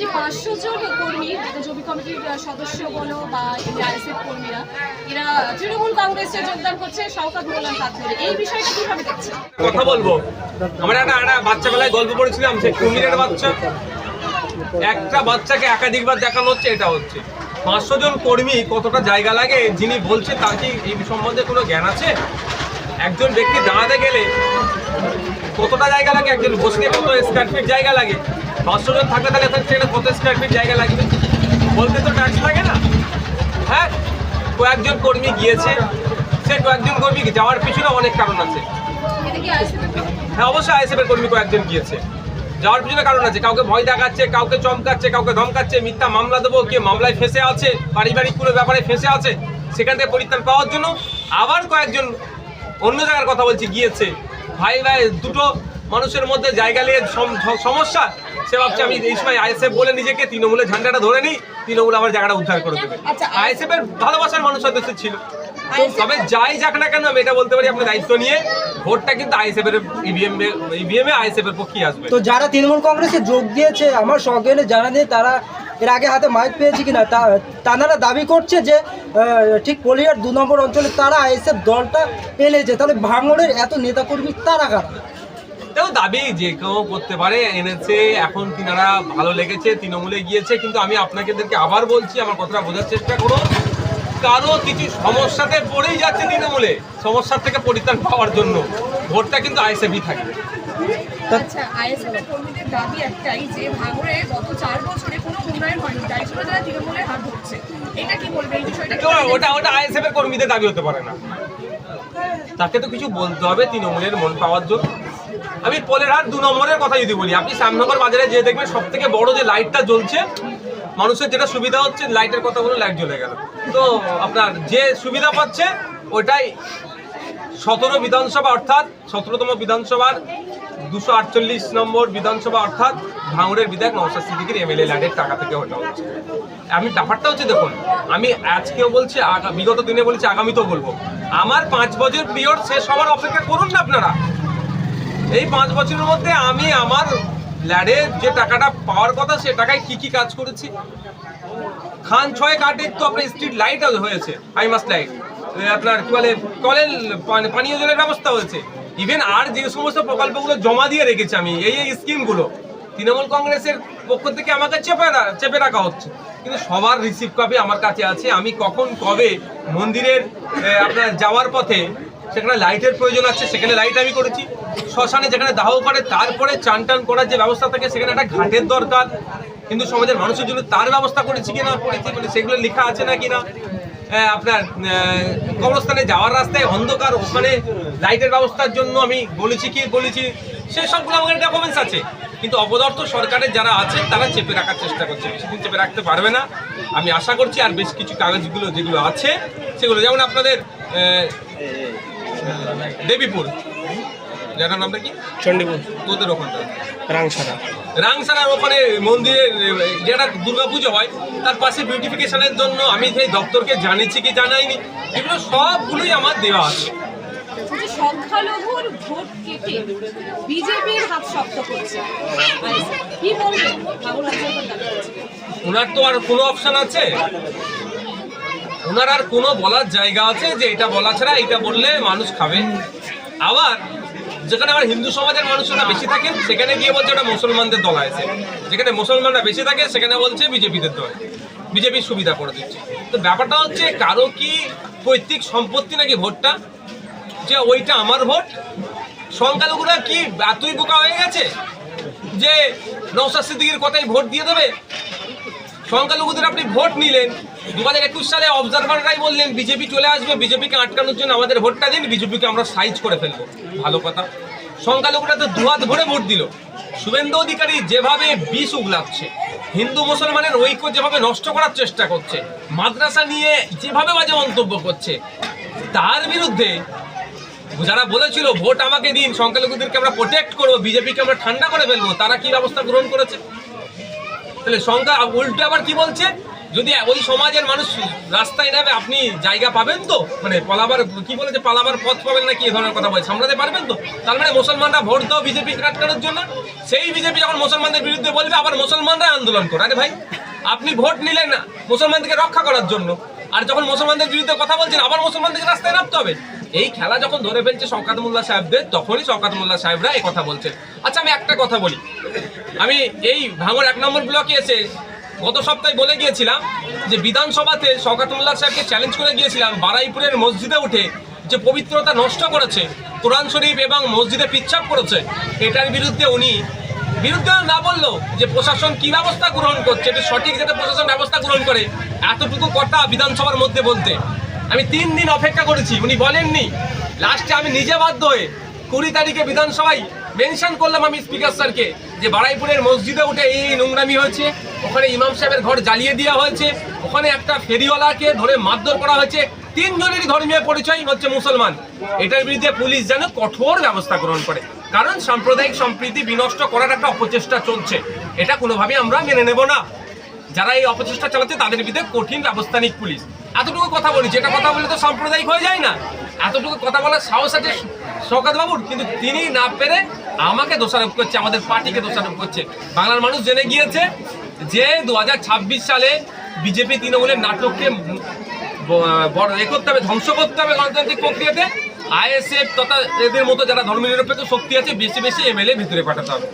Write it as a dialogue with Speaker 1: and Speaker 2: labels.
Speaker 1: যে জন কর্মী জমি কমিটির সদস্য বলো বা কর্মীরা, এরা তৃণমূল কংগ্রেসে যোগদান করছে মোল্লার হাত ধরে। এই বিষয়টা কীভাবে
Speaker 2: কথা বলব। আমরা একটা একটা বাচ্চা বেলায় গল্প পড়েছিলাম সে কুমিরের বাচ্চা। একটা বাচ্চাকে একাধিকবার দেখানো হচ্ছে, এটা হচ্ছে। পাঁচশো জন কর্মী কতটা জায়গা লাগে, যিনি বলছে তার কি এই সম্বন্ধে কোনো জ্ঞান আছে? একজন ব্যক্তি দাঁড়াতে গেলে কতটা জায়গা লাগে, একজন বসতে কত স্কোয়ার ফিট জায়গা লাগে? পাঁচশো জন থাকলে তাহলে সেখানে কত স্কোয়ার ফিট জায়গা লাগবে। বলতে তো ট্যাক্স লাগে না। হ্যাঁ? কয়েকজন কর্মী গিয়েছে। সে কয়েকজন কর্মী যাওয়ার পিছনে অনেক কারণ আছে। হ্যাঁ অবশ্যই আইএসএফের কর্মী কয়েকজন গিয়েছে। যাওয়ার পিছনে কারণ আছে। কাউকে ভয় দেখাচ্ছে কাউকে চমকাচ্ছে কাউকে ধমকাচ্ছে মিথ্যা মামলা দেবো কে মামলায় ফেসে আছে পারিবারিক কোনো ব্যাপারে ফেসে আছে সেখান থেকে পরিত্রাণ পাওয়ার জন্য আবার কয়েকজন অন্য জায়গার কথা বলছি গিয়েছে। ভাই ভাই দুটো মানুষের মধ্যে জায়গা নিয়ে সম- সমস্যা। সে ভাবছে আমি এই সময় আইএসএফ বলে নিজেকে তৃণমূলের ঝান্ডাটা ধরে নিই তৃণমূল আমার জায়গাটা উদ্ধার করে দেবে।
Speaker 1: আচ্ছা,
Speaker 2: আইএসএফ এর ভালোবাসার মানুষ হয়তো সে ছিল। তবে যাই যাক না কেন আমি এটা বলতে পারি আপনার দায়িত্ব নিয়ে ভোটটা কিন্তু আইএসএফ এর ইভিএম ইভিএম এ আইএসএফ এর পক্ষেই আসবে।
Speaker 3: তো যারা তৃণমূল কংগ্রেসে যোগ দিয়েছে আমার সজ্ঞানে জানা নেই তারা এর আগে হাতে মাইক পেয়েছে কিনা তা তারা দাবি করছে যে ঠিক পলিয়ার দু নম্বর অঞ্চলে তারা আইএসএফ দলটা এনেছে তাহলে ভাঙড়ের এত নেতাকর্মী তারা কারা?
Speaker 2: দেখো দাবি যে কেউ করতে পারে এনেছে এখন তিনারা ভালো লেগেছে তৃণমূলে গিয়েছে কিন্তু আমি আপনাদেরকে আবার বলছি আমার কথাটা বোঝার চেষ্টা করো কারও কিছু সমস্যাতে পড়েই যাচ্ছে তৃণমূলে সমস্যার থেকে পরিত্রাণ পাওয়ার জন্য। ভোটটা কিন্তু আইএসএফই থাকবে।
Speaker 1: আচ্ছা আইএসএফ কর্মীদের দাবি একটাই যে ভাঙড়ে গত চার বছরে কোনো উন্নয়ন হয়নি তাই জন্য তারা তৃণমূলের হাত ধরছে। এটা কি বলবে এই বিষয়টা?
Speaker 2: ওটা কর্মীদের দাবি হতে পারে না। তাকে তো কিছু বলতে হবে তৃণমূলের মন পাওয়ার জন্য। আমি পোলেরহাট দু নম্বরের কথা যদি বলি, আপনি শ্যামনগর বাজারে যে দেখবেন সব থেকে বড় যে লাইটটা জ্বলছে, মানুষের যেটা সুবিধা হচ্ছে লাইটের কথা বলে লাইট জ্বলে গেল। তো আপনার যে সুবিধা পাচ্ছে, ওটাই সতেরো বিধানসভা অর্থাৎ, সতেরোতম বিধানসভার দুশো আটচল্লিশ নম্বর বিধানসভা অর্থাৎ ভাঙড়ের বিধায়ক নওশাদ সিদ্দিকির এমএলএ ল্যাডের টাকা থেকে ওটা হচ্ছে আমি ব্যাপারটা হচ্ছে দেখুন, আমি আজকেও বলছি বিগত দিনে বলছি, আগামীতেও বলব। আমার পাঁচ বছর পিরিয়ড শেষ হওয়ার অপেক্ষা করুন না আপনারা। এই পাঁচ বছরের মধ্যে আমি আমার ল্যাডে যে টাকাটা পাওয়ার কথা, সে টাকায় কি কি কাজ করেছি। খান ছয় কাঠের তো আপনার স্ট্রিট লাইট হয়েছে হাইমাস লাইট আপনার কি বলে কলের পানীয় জলের ব্যবস্থা হয়েছে। ইভেন আর যে সমস্ত প্রকল্পগুলো জমা দিয়ে রেখেছি আমি, এই এই স্কিমগুলো তৃণমূল কংগ্রেসের পক্ষ থেকে আমাকে চেপে চেপে রাখা হচ্ছে। কিন্তু সবার রিসিভ কপি আমার কাছে আছে। আমি কখন কবে মন্দিরের আপনার যাওয়ার পথে সেখানে লাইটের প্রয়োজন আছে, সেখানে লাইট আমি করেছি। শ্মশানে যেখানে দাহ করে, তারপরে চান টান করার যে ব্যবস্থা থাকে, সেখানে একটা ঘাটের দরকার। হিন্দু সমাজের মানুষের জন্য তার ব্যবস্থা করেছি কিনা, করেছি বলে সেগুলো লেখা আছে না কিনা? আপনার কবরস্থানে যাওয়ার রাস্তায় অন্ধকার ওখানে লাইটের ব্যবস্থার জন্য আমি বলেছি কি, বলেছি, সে সবগুলো আমার ডকুমেন্টস আছে। কিন্তু অপদার্থ সরকারের যারা আছে, তারা চেপে রাখার চেষ্টা করছে। বেশিদিন চেপে রাখতে পারবে না। আমি আশা করছি আর বেশ কিছু কাগজগুলো যেগুলো আছে, সেগুলো যেমন আপনাদের দেবীপুর। জায়গার নামটা কি?
Speaker 3: চণ্ডীপুর।
Speaker 2: তোদের ওখানটা
Speaker 3: রাংসারা।
Speaker 2: রাংসারার ওখানে মন্দিরের যেটা দুর্গাপুজো হয় তার পাশে বিউটিফিকেশনের জন্য আমি সেই দপ্তরকে জানিয়েছি কি জানাইনি। এগুলো সবগুলোই আমার দেওয়া আছে।
Speaker 1: সংখ্যালঘুর ভোট কেটে বিজেপির হাত শক্ত করছে। কি বলবেন? ভাঙড় রাজ্যের দাবি করছে
Speaker 2: ওনার তো আর কোনো অপশন আছে? ওনার আর কোনো বলার জায়গা আছে যে এটা বলা ছাড়া এটা বললে মানুষ খাবে? আবার যেখানে আমার হিন্দু সমাজের মানুষরা বেশি থাকেন সেখানে গিয়ে বলছে ওটা মুসলমানদের দল আছে। যেখানে মুসলমানরা বেশি থাকে, সেখানে বলছে বিজেপিদের দল। বিজেপির সুবিধা করে দিচ্ছে। তো ব্যাপারটা হচ্ছে কারও কি পৈতৃক সম্পত্তি নাকি ভোটটা? যে ওইটা আমার ভোট? সংখ্যালঘুরা কি এতই বোকা হয়ে গেছে যে নৌসাদ সিদ্দিকির কথাই ভোট দিয়ে দেবে? সংখ্যালঘুদের আপনি ভোট নিলেন। দু হাজার একুশ সালে অবজারভাররাই বললেন, বিজেপি চলে আসবে, বিজেপিকে আটকানোর জন্য আমাদের ভোটটা দিন, বিজেপিকে আমরা সাইজ করে ফেলব। ভালো কথা। সংখ্যালঘুরা তো দুহাত ভরে ভোট দিল। শুভেন্দু অধিকারী যেভাবে বিষ উগলাচ্ছে, হিন্দু মুসলমানের ঐক্য যেভাবে নষ্ট করার চেষ্টা করছে, মাদ্রাসা নিয়ে যেভাবে বাজে মন্তব্য করছে, তার বিরুদ্ধে যারা বলেছিল, ভোট আমাকে দিন, সংখ্যালঘুদেরকে আমরা প্রোটেক্ট করব, বিজেপিকে আমরা ঠান্ডা করে ফেলব, তারা কি ব্যবস্থা গ্রহণ করেছে? তাহলে সংখ্যা উল্টো আবার কি বলছে? যদি ওই সমাজের মানুষ রাস্তায় নেবে, আপনি জায়গা পাবেন তো? মানে পালাবার, কি বলে যে পালাবার পথ পাবেন না কি ধরনের কথা বলছে সামলাতে পারবেন তো? তার মানে মুসলমানরা ভোট দাও বিজেপি কাটানোর জন্য, সেই বিজেপি যখন মুসলমানদের বিরুদ্ধে বলবে, আবার মুসলমানরা আন্দোলন করে আরে ভাই, আপনি ভোট নিলেন না, মুসলমানদেরকে রক্ষা করার জন্য। আর যখন মুসলমানদের বিরুদ্ধে কথা বলছেন, আবার মুসলমানদেরকে রাস্তায় নামতে হবে। এই খেলা যখন ধরে ফেলছে শওকাত মোল্লা সাহেবদের, তখনই শওকাত মোল্লা সাহেবরা এই কথা বলছেন। আচ্ছা আমি একটা কথা বলি। আমি এই ভাঙর এক নম্বর ব্লকে এসে গত সপ্তাহে বলে গিয়েছিলাম যে বিধানসভাতে শওকাত মোল্লা সাহেবকে চ্যালেঞ্জ করে গিয়েছিলাম বারাইপুরের মসজিদে উঠে যে পবিত্রতা নষ্ট করেছে, কোরআন শরীফ এবং মসজিদে পিচ্ছাপ করেছে, এটার বিরুদ্ধে উনি বিরুদ্ধে না বলল যে প্রশাসন কি ব্যবস্থা গ্রহণ করছে, এটা সঠিক যাতে প্রশাসন ব্যবস্থা গ্রহণ করে, এতটুকু কথা বিধানসভার মধ্যে বলতে। আমি তিন দিন অপেক্ষা করেছি, উনি বলেননি। লাস্টে আমি নিজে বাধ্য হয়ে কুড়ি তারিখে বিধানসভায় মেনশন করলাম আমি স্পিকার স্যারকে যে বারাইপুরের মসজিদে উঠে এই নোংরামি হয়েছে, ওখানে ইমাম সাহেবের ঘর জ্বালিয়ে দেওয়া হয়েছে, ওখানে একটা ফেরিওয়ালাকে ধরে মারধর করা হয়েছে। তিনজনেরই ধর্মীয় পরিচয় হচ্ছে মুসলমান। এটার বিরুদ্ধে পুলিশ যেন কঠোর ব্যবস্থা গ্রহণ করে। কারণ সাম্প্রদায়িক সম্প্রীতি বিনষ্ট করার একটা অপচেষ্টা চলছে। এটা কোনোভাবেই আমরা মেনে নেব না। যারা এই অপচেষ্টা চালাচ্ছে তাদের বিরুদ্ধে কঠিন ব্যবস্থা নিক পুলিশ। এতটুকু কথা বলি যেটা কথা বলে তো সাম্প্রদায়িক হয়ে যায় না। এতটুকু কথা বলার সাহস আছে শওকাত বাবুর, কিন্তু তিনি না পেরে আমাকে দোষারোপ করছে, আমাদের পার্টিকে দোষারোপ করছে। বাংলার মানুষ জেনে গিয়েছে যে দু হাজার ছাব্বিশ সালে বিজেপি তৃণমূলের নাটককে বড় এ করতে হবে, ধ্বংস করতে হবে গণতান্ত্রিক প্রক্রিয়াতে। আইএসএফ তথা এদের মতো যারা ধর্মনিরপেক্ষ শক্তি আছে, বেশি বেশি এমএলএ ভিতরে পাঠাতে হবে।